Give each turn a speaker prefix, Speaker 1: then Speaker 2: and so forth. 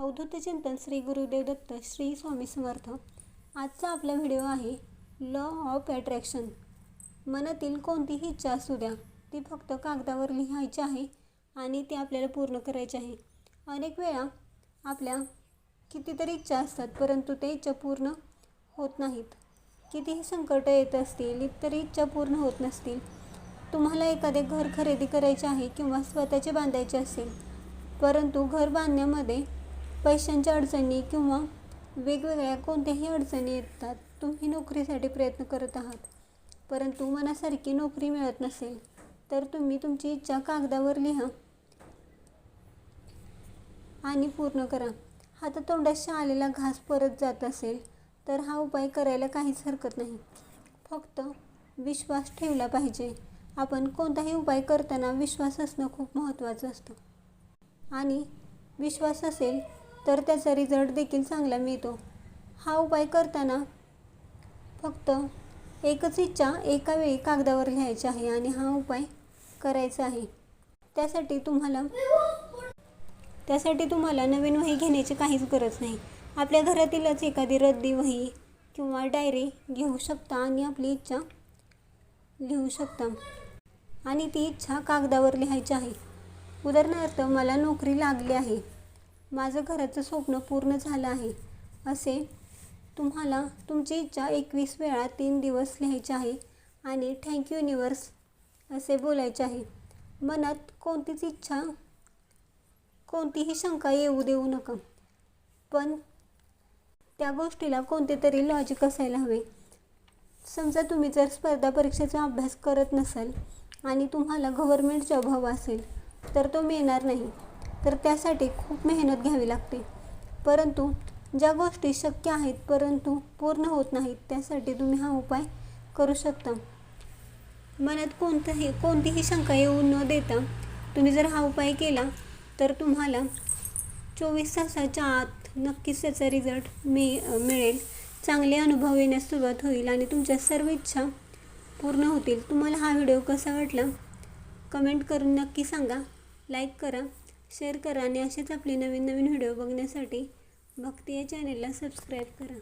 Speaker 1: अवधूत चिंतन श्री गुरुदेव दत्त श्री स्वामी समर्थ. आजचा आपला व्हिडिओ आहे लॉ ऑफ अट्रॅक्शन मनातील कोणतीही इच्छा असू द्या ती फक्त कागदावर लिहायची आहे आणि ती आपल्याला पूर्ण करायची आहे. अनेक वेळा आपल्या कितीतरी इच्छा असतात परंतु ते इच्छा पूर्ण होत नाहीत. कितीही संकट येत असतील तरी इच्छा पूर्ण होत नसतील. तुम्हाला एखादे घर खरेदी करायचे आहे किंवा स्वतःचे बांधायचे असेल परंतु घर बांधण्यामध्ये पैशांच्या अडचणी किंवा वेगवेगळ्या कोणत्याही अडचणी येतात तुम्ही नोकरीसाठी प्रयत्न करत आहात. परंतु मनासारखी नोकरी मिळत नसेल तर तुम्ही तुमची इच्छा कागदावर लिहा आणि पूर्ण करा. हातातोंडाशी आलेला घास परत जात असेल तर हा उपाय करायला काहीच हरकत नाही. फक्त विश्वास ठेवला पाहिजे. आपण कोणताही उपाय करताना विश्वास असणं खूप महत्त्वाचं असतं. आणि विश्वास असेल तर त्याचा रिझल्ट देखील चांगला मिळतो. हा उपाय करताना फक्त एकच इच्छा एका वेळी कागदावर लिहायची आहे आणि हा उपाय करायचा आहे. त्यासाठी तुम्हाला त्यासाठी तुम्हाला नवीन वही घेण्याची काहीच गरज नाही. आपल्या घरातीलच एखादी रद्दी वही किंवा डायरी घेऊ शकता आणि आपली इच्छा लिहू शकता. आणि ती इच्छा कागदावर लिहायची आहे. उदाहरणार्थ मला नोकरी लागली आहे. माझं घराचं स्वप्न पूर्ण झालं आहे. असे तुम्हाला तुमची इच्छा एकवीस वेळा तीन दिवस लिहायची आहे आणि थँक युनिवर्स असे बोलायचे आहे. मनात कोणतीच इच्छा कोणतीही शंका येऊ देऊ नका. पण त्या गोष्टीला कोणते तरी लॉजिक असायला हवे. समजा तुम्ही जर स्पर्धा परीक्षेचा अभ्यास करत नसाल आणि तुम्हाला गव्हर्मेंट जॉब हवा असेल तर तो मिळणार नाही. तर त्यासाठी खूप मेहनत घ्यावी लागते. परंतु ज्या गोष्टी शक्य आहेत परंतु पूर्ण होत नाहीत त्यासाठी तुम्ही हा उपाय करू शकता. मनात कोणताही कोणतीही शंका येऊ न देता तुम्ही जर हा उपाय केला तर तुम्हाला चोवीस तासाच्या आत नक्कीच त्याचा रिझल्ट मिळ मिळेल. चांगले अनुभव येण्यास सुरुवात होईल आणि तुमच्या सर्व इच्छा पूर्ण होतील. तुम्हाला हा व्हिडिओ कसा वाटला? कमेंट करून नक्की सांगा. लाईक करा. शेअर करा आणि असेच आपले नवीन नवीन व्हिडिओ बघण्यासाठी भक्ती या चॅनेलला सबस्क्राईब करा.